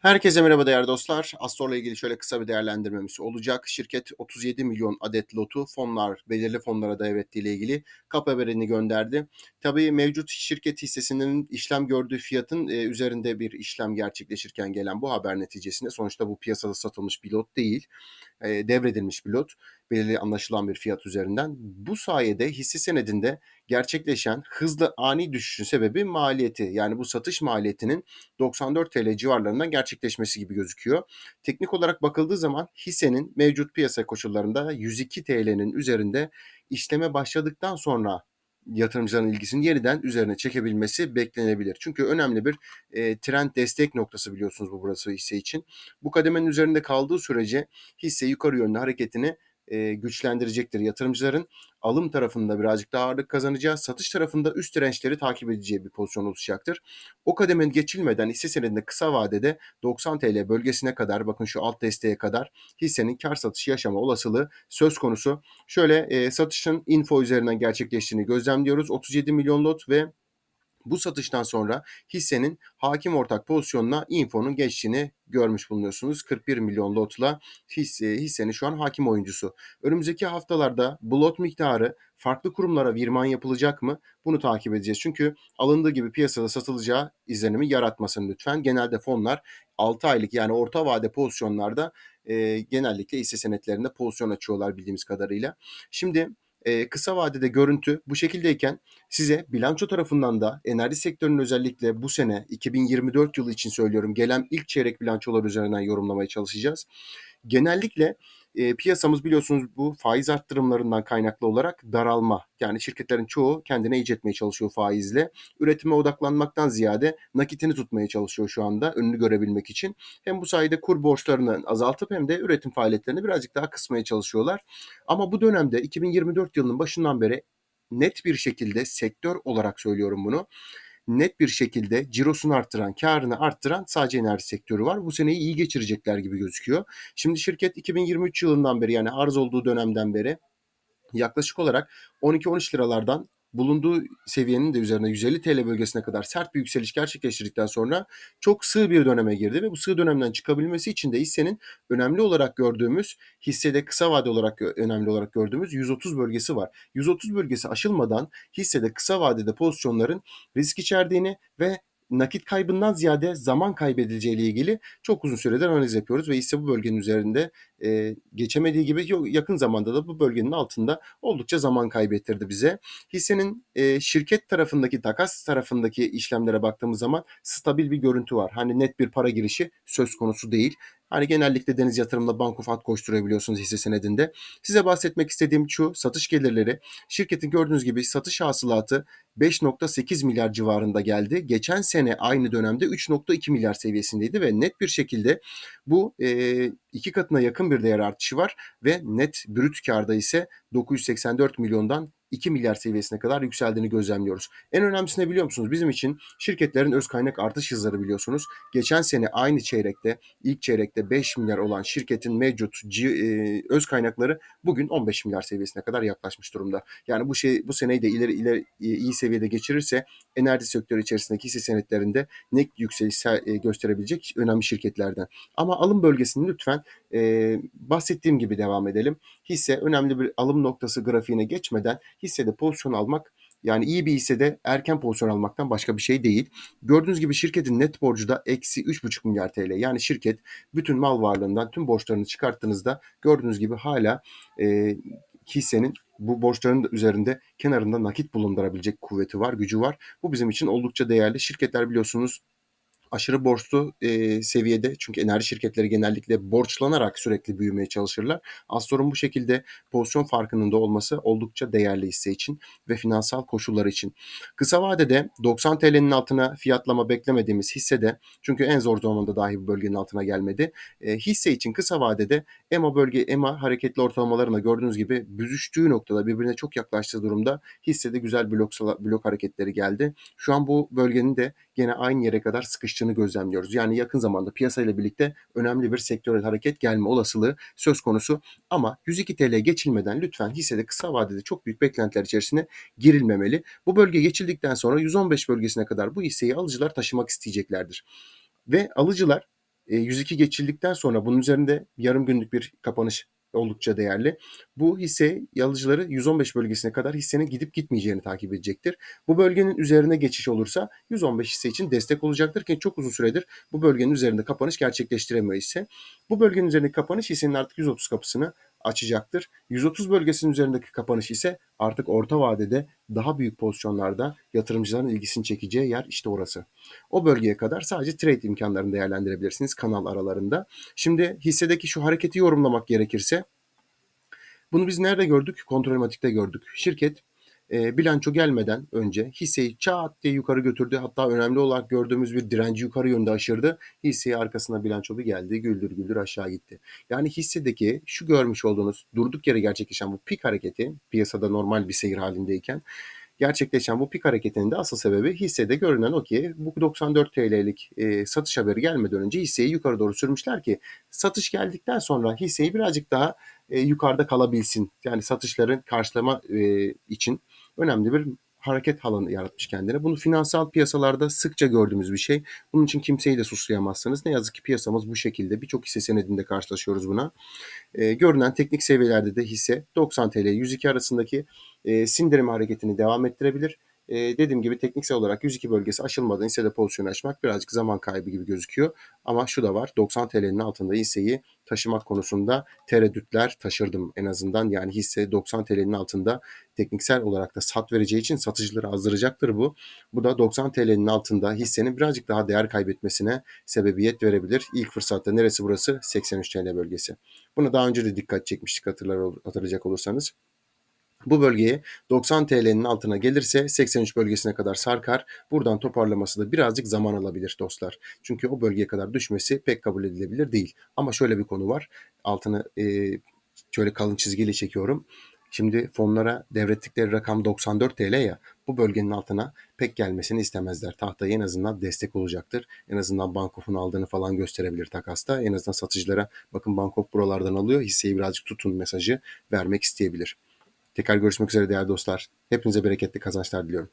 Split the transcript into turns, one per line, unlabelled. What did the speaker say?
Herkese merhaba değerli dostlar. Astor'la ilgili şöyle kısa bir değerlendirmemiz olacak. Şirket 37 milyon adet lotu fonlar, belirli fonlara davet ettiği ile ilgili kap haberini gönderdi. Tabii mevcut şirket hissesinin işlem gördüğü fiyatın e, üzerinde bir işlem gerçekleşirken gelen bu haber neticesinde sonuçta bu piyasada satılmış bir lot değil e, devredilmiş bir lot belirli anlaşılan bir fiyat üzerinden. Bu sayede hisse senedinde gerçekleşen hızlı ani düşüşün sebebi maliyeti. Yani bu satış maliyetinin 94 TL civarlarından gerçekleşmesi gibi gözüküyor. Teknik olarak bakıldığı zaman hissenin mevcut piyasa koşullarında 102 TL'nin üzerinde işleme başladıktan sonra yatırımcıların ilgisini yeniden üzerine çekebilmesi beklenebilir. Çünkü önemli bir e, trend destek noktası biliyorsunuz bu burası hisse için. Bu kademenin üzerinde kaldığı sürece hisse yukarı yönlü hareketini e, güçlendirecektir. Yatırımcıların alım tarafında birazcık daha ağırlık kazanacağı, satış tarafında üst dirençleri takip edeceği bir pozisyon oluşacaktır. O kademenin geçilmeden hisse senedinde kısa vadede 90 TL bölgesine kadar bakın şu alt desteğe kadar hissenin kar satışı yaşama olasılığı söz konusu. Şöyle e, satışın info üzerinden gerçekleştiğini gözlemliyoruz. 37 milyon lot ve bu satıştan sonra hissenin hakim ortak pozisyonuna infonun geçtiğini görmüş bulunuyorsunuz. 41 milyon lotla hisse, hissenin şu an hakim oyuncusu. Önümüzdeki haftalarda bu lot miktarı farklı kurumlara virman yapılacak mı? Bunu takip edeceğiz. Çünkü alındığı gibi piyasada satılacağı izlenimi yaratmasın lütfen. Genelde fonlar 6 aylık yani orta vade pozisyonlarda e, genellikle hisse senetlerinde pozisyon açıyorlar bildiğimiz kadarıyla. Şimdi e, kısa vadede görüntü bu şekildeyken size bilanço tarafından da enerji sektörünün özellikle bu sene 2024 yılı için söylüyorum gelen ilk çeyrek bilançolar üzerinden yorumlamaya çalışacağız. Genellikle e, piyasamız biliyorsunuz bu faiz arttırımlarından kaynaklı olarak daralma. Yani şirketlerin çoğu kendine iyice etmeye çalışıyor faizle. Üretime odaklanmaktan ziyade nakitini tutmaya çalışıyor şu anda önünü görebilmek için. Hem bu sayede kur borçlarını azaltıp hem de üretim faaliyetlerini birazcık daha kısmaya çalışıyorlar. Ama bu dönemde 2024 yılının başından beri net bir şekilde sektör olarak söylüyorum bunu net bir şekilde cirosunu arttıran, karını arttıran sadece enerji sektörü var. Bu seneyi iyi geçirecekler gibi gözüküyor. Şimdi şirket 2023 yılından beri yani arz olduğu dönemden beri yaklaşık olarak 12-13 liralardan bulunduğu seviyenin de üzerine 150 TL bölgesine kadar sert bir yükseliş gerçekleştirdikten sonra çok sığ bir döneme girdi ve bu sığ dönemden çıkabilmesi için de hissenin önemli olarak gördüğümüz hissede kısa vade olarak önemli olarak gördüğümüz 130 bölgesi var. 130 bölgesi aşılmadan hissede kısa vadede pozisyonların risk içerdiğini ve nakit kaybından ziyade zaman kaybedileceği ile ilgili çok uzun süredir analiz yapıyoruz ve hisse bu bölgenin üzerinde e, geçemediği gibi yakın zamanda da bu bölgenin altında oldukça zaman kaybettirdi bize. Hissenin e, şirket tarafındaki takas tarafındaki işlemlere baktığımız zaman stabil bir görüntü var. Hani net bir para girişi söz konusu değil. Hani genellikle deniz yatırımla banko fat koşturabiliyorsunuz hisse senedinde. Size bahsetmek istediğim şu satış gelirleri. Şirketin gördüğünüz gibi satış hasılatı 5.8 milyar civarında geldi. Geçen sene aynı dönemde 3.2 milyar seviyesindeydi ve net bir şekilde bu e, iki katına yakın bir değer artışı var ve net brüt karda ise 984 milyondan 2 milyar seviyesine kadar yükseldiğini gözlemliyoruz. En önemlisi ne biliyor musunuz? Bizim için şirketlerin öz kaynak artış hızları biliyorsunuz. Geçen sene aynı çeyrekte, ilk çeyrekte 5 milyar olan şirketin mevcut e, öz kaynakları bugün 15 milyar seviyesine kadar yaklaşmış durumda. Yani bu şey bu seneyi de ileri ileri e, iyi seviyede geçirirse enerji sektörü içerisindeki hisse senetlerinde net yükseliş e, gösterebilecek önemli şirketlerden. Ama alım bölgesini lütfen e, bahsettiğim gibi devam edelim. Hisse önemli bir alım noktası grafiğine geçmeden hissede pozisyon almak yani iyi bir hissede erken pozisyon almaktan başka bir şey değil. Gördüğünüz gibi şirketin net borcu da eksi 3,5 milyar TL. Yani şirket bütün mal varlığından tüm borçlarını çıkarttığınızda gördüğünüz gibi hala e, hissenin bu borçların üzerinde kenarında nakit bulundurabilecek kuvveti var, gücü var. Bu bizim için oldukça değerli. Şirketler biliyorsunuz aşırı borçlu e, seviyede çünkü enerji şirketleri genellikle borçlanarak sürekli büyümeye çalışırlar. Astor'un bu şekilde pozisyon farkının da olması oldukça değerli hisse için ve finansal koşullar için. Kısa vadede 90 TL'nin altına fiyatlama beklemediğimiz hissede çünkü en zor zamanda dahi bu bölgenin altına gelmedi. E, hisse için kısa vadede EMA bölge EMA hareketli ortalamalarına gördüğünüz gibi büzüştüğü noktada birbirine çok yaklaştığı durumda hissede güzel blok, blok hareketleri geldi. Şu an bu bölgenin de gene aynı yere kadar sıkıştığını gözlemliyoruz. Yani yakın zamanda piyasayla birlikte önemli bir sektörel hareket gelme olasılığı söz konusu. Ama 102 TL geçilmeden lütfen hissede kısa vadede çok büyük beklentiler içerisine girilmemeli. Bu bölge geçildikten sonra 115 bölgesine kadar bu hisseyi alıcılar taşımak isteyeceklerdir. Ve alıcılar e, 102 geçildikten sonra bunun üzerinde yarım günlük bir kapanış oldukça değerli. Bu hisse alıcıları 115 bölgesine kadar hissenin gidip gitmeyeceğini takip edecektir. Bu bölgenin üzerine geçiş olursa 115 hisse için destek olacaktır ki çok uzun süredir bu bölgenin üzerinde kapanış gerçekleştiremiyor hisse. Bu bölgenin üzerindeki kapanış hissenin artık 130 kapısını açacaktır. 130 bölgesinin üzerindeki kapanış ise artık orta vadede daha büyük pozisyonlarda yatırımcıların ilgisini çekeceği yer işte orası. O bölgeye kadar sadece trade imkanlarını değerlendirebilirsiniz kanal aralarında. Şimdi hissedeki şu hareketi yorumlamak gerekirse bunu biz nerede gördük? Kontrolmatik'te gördük. Şirket e, bilanço gelmeden önce hisseyi çat diye yukarı götürdü. Hatta önemli olarak gördüğümüz bir direnci yukarı yönde aşırdı. Hisseyi arkasına bilanço bir geldi. Güldür güldür aşağı gitti. Yani hissedeki şu görmüş olduğunuz durduk yere gerçekleşen bu pik hareketi piyasada normal bir seyir halindeyken gerçekleşen bu pik hareketinin de asıl sebebi hissede görünen o ki bu 94 TL'lik e, satış haberi gelmeden önce hisseyi yukarı doğru sürmüşler ki satış geldikten sonra hisseyi birazcık daha e, yukarıda kalabilsin. Yani satışların karşılama e, için önemli bir hareket alanı yaratmış kendine. Bunu finansal piyasalarda sıkça gördüğümüz bir şey. Bunun için kimseyi de suslayamazsınız. Ne yazık ki piyasamız bu şekilde. Birçok hisse senedinde karşılaşıyoruz buna. E, görünen teknik seviyelerde de hisse 90 TL 102 arasındaki e, sindirim hareketini devam ettirebilir. E, dediğim gibi tekniksel olarak 102 bölgesi aşılmadan hissede pozisyon açmak birazcık zaman kaybı gibi gözüküyor. Ama şu da var 90 TL'nin altında hisseyi taşımak konusunda tereddütler taşırdım en azından. Yani hisse 90 TL'nin altında tekniksel olarak da sat vereceği için satıcıları azdıracaktır bu. Bu da 90 TL'nin altında hissenin birazcık daha değer kaybetmesine sebebiyet verebilir. İlk fırsatta neresi burası? 83 TL bölgesi. Buna daha önce de dikkat çekmiştik hatırlar, hatırlayacak olursanız. Bu bölgeye 90 TL'nin altına gelirse 83 bölgesine kadar sarkar. Buradan toparlaması da birazcık zaman alabilir dostlar. Çünkü o bölgeye kadar düşmesi pek kabul edilebilir değil. Ama şöyle bir konu var. Altını e, şöyle kalın çizgiyle çekiyorum. Şimdi fonlara devrettikleri rakam 94 TL ya bu bölgenin altına pek gelmesini istemezler. Tahtaya en azından destek olacaktır. En azından Bankof'un aldığını falan gösterebilir takasta. En azından satıcılara bakın Bankof buralardan alıyor hisseyi birazcık tutun mesajı vermek isteyebilir. Tekrar görüşmek üzere değerli dostlar. Hepinize bereketli kazançlar diliyorum.